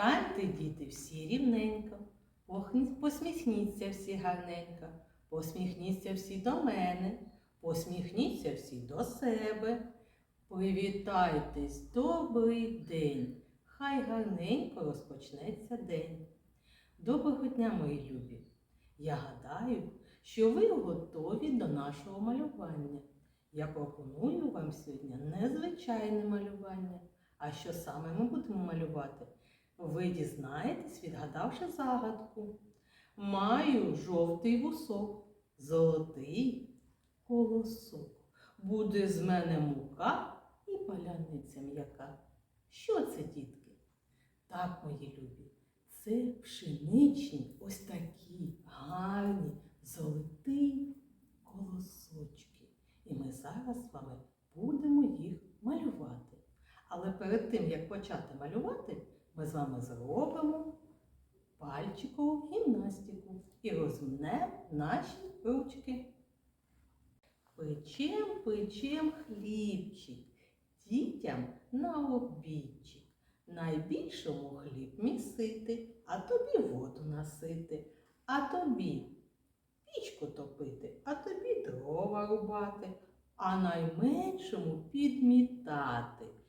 Станьте, діти, всі рівненько, посміхніться всі гарненько, посміхніться всі до мене, посміхніться всі до себе. Привітайтесь, добрий день, хай гарненько розпочнеться день. Доброго дня, мої любі! Я гадаю, що ви готові до нашого малювання. Я пропоную вам сьогодні незвичайне малювання. А що саме ми будемо малювати? Ви дізнаєтесь, відгадавши загадку. Маю жовтий вусок, золотий колосок. Буде з мене мука і паляниця м'яка. Що це, дітки? Так, мої любі, це пшеничні ось такі гарні золоті колосочки. І ми зараз з вами будемо їх малювати. Але перед тим, як почати малювати, ми з вами зробимо пальчикову гімнастику і розмнемо наші ручки. Печем, печем хлібчик, дітям на обідчик. Найбільшому хліб місити, а тобі воду насити, а тобі пічку топити, а тобі дрова рубати, а найменшому підмітати.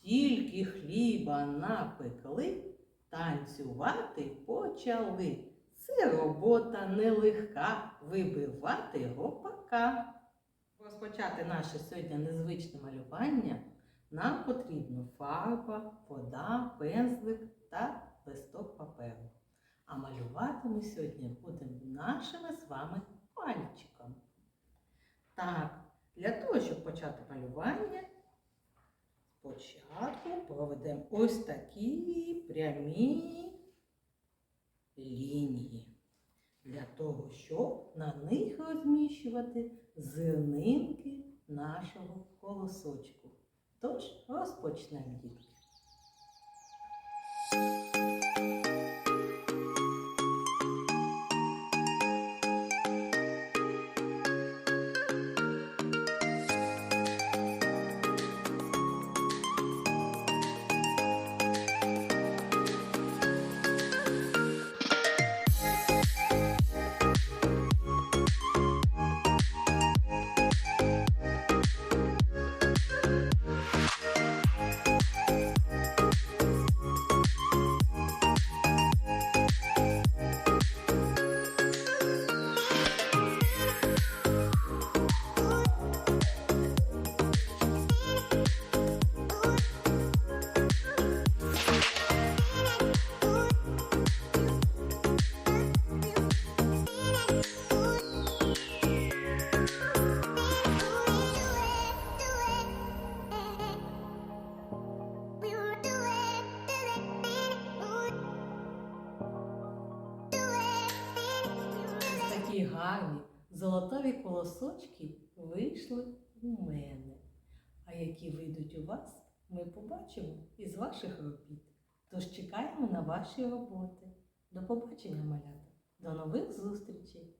Тільки хліба напекли, танцювати почали. Це робота нелегка вибивати гопака. Розпочати наше сьогодні незвичне малювання нам потрібно фарба, вода, пензлик та листок паперу. А малювати ми сьогодні будемо нашими з вами пальчиками. Так, для того, щоб почати малювання, спочатку проведемо ось такі прямі лінії. Для того, щоб на них розміщувати зернинки нашого колосочку. Тож розпочнемо дітки. Такі гарні золотові колосочки вийшли у мене. А які вийдуть у вас, ми побачимо із ваших робіт. Тож чекаємо на ваші роботи. До побачення, малята. До нових зустрічей!